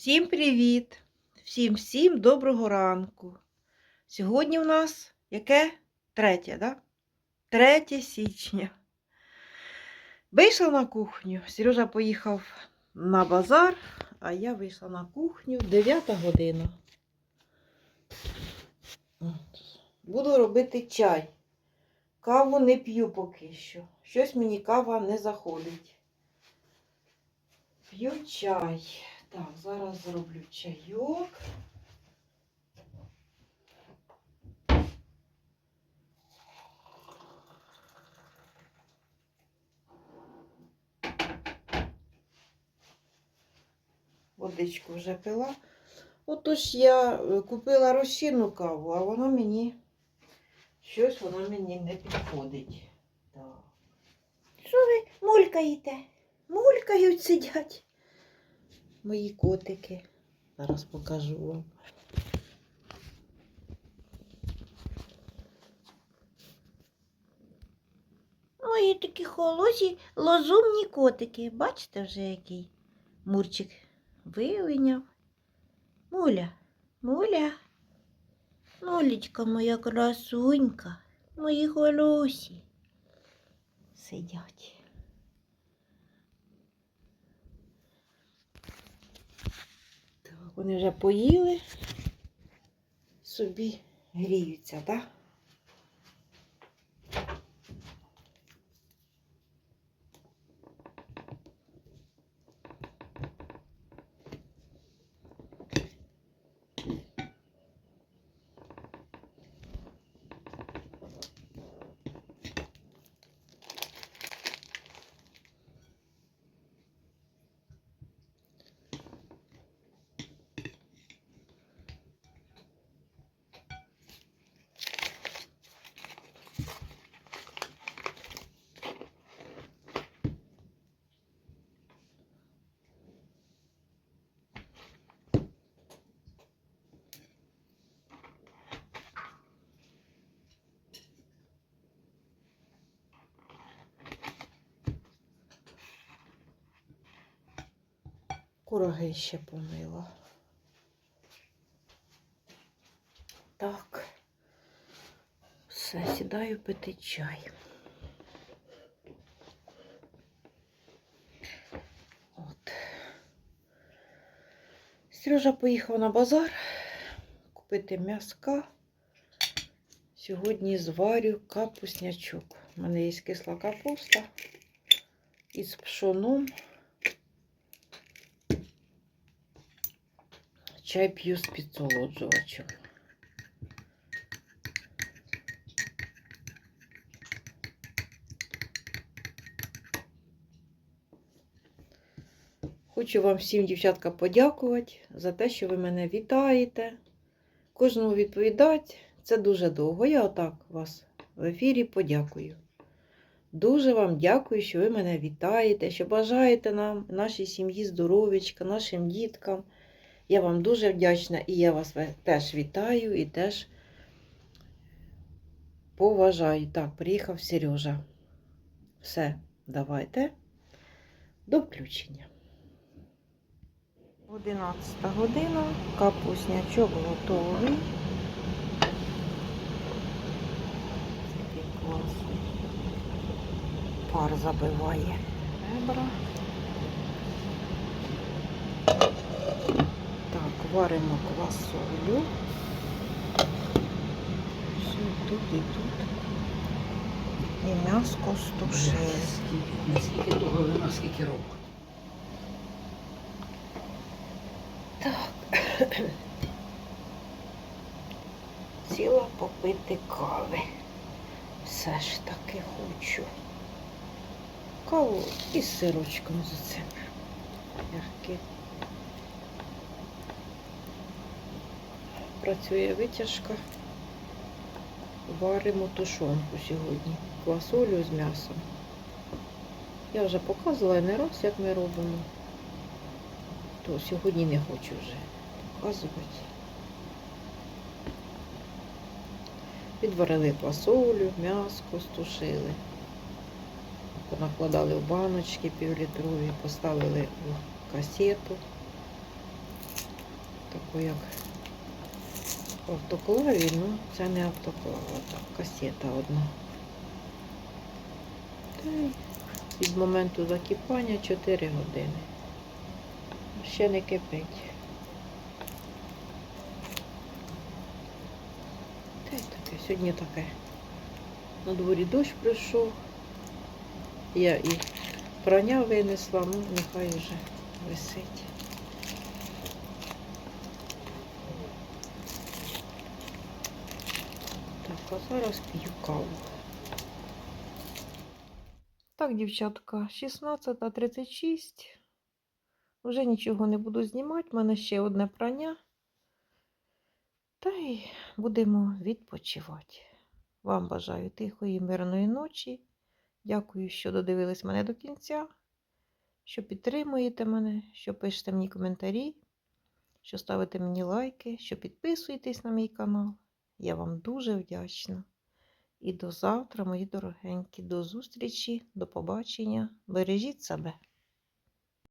Всім привіт! Всім всім доброго ранку. Сьогодні у нас яке? Третє, да? 3 січня. Вийшла на кухню. Сережа поїхав на базар, а я вийшла на кухню 9 година. Буду робити чай. Каву не п'ю поки що. Щось мені кава не заходить. П'ю чай. Так, зараз зроблю чайок. Водичку вже пила. Отож я купила розчинну каву, а воно мені щось воно мені не підходить. Так. Що ви мулькаєте? Мулькають сидять мої котики. Зараз покажу вам. Мої такі холосі, лозумні котики. Бачите вже який мурчик вилиняв. Муля, муля, Нолічка моя красунька, мої голосі сидять. Так, вони вже поїли, собі гріються, так? Кураги ще помила. Так, все, сідаю пити чай. От. Сережа поїхав на базар купити м'яска. Сьогодні зварю капуснячок. У мене є кисла капуста із пшоном. Чай п'ю з підсолоджувачем. Хочу вам всім, дівчатка, подякувати за те, що ви мене вітаєте. Кожному відповідати це дуже довго. Я отак вас в ефірі подякую. Дуже вам дякую, що ви мене вітаєте, що бажаєте нам, нашій сім'ї здоров'ячка, нашим діткам. Я вам дуже вдячна і я вас теж вітаю і теж поважаю. Так, приїхав Сережа. Все, давайте. До включення. 11 година, капуснячок готовий. Такий класний. Пар забиває ребра. Варимо квасолю. Все тут і тут. І м'яско стушили. Наскільки того вина, скільки року. Так. Ціла попити кави. Все ж таки хочу. Каву із сирочком з цим. Мягкий. Працює витяжка. Варимо тушонку сьогодні. Квасолю з м'ясом. Я вже показувала не раз, як ми робимо то сьогодні не хочу вже показувати. Підварили квасолю, м'яско стушили. Понакладали в баночки півлітрові, поставили в касету. таку як автоклаві, ну це не автоклав, а так, касета одна. Та й від моменту закипання 4 години. Ще не кипить. Та й таке, сьогодні таке. На дворі дощ прийшов. Я і прання винесла, ну нехай вже висить. Так, а зараз п'ю каву. Так, дівчатка, 16.36. Вже нічого не буду знімати. У мене ще одне прання. Та й будемо відпочивати. Вам бажаю тихої, мирної ночі. Дякую, що додивились мене до кінця, що підтримуєте мене, що пишете мені коментарі, що ставите мені лайки, що підписуєтесь на мій канал. Я вам дуже вдячна. І до завтра, мої дорогенькі. До зустрічі, до побачення. Бережіть себе.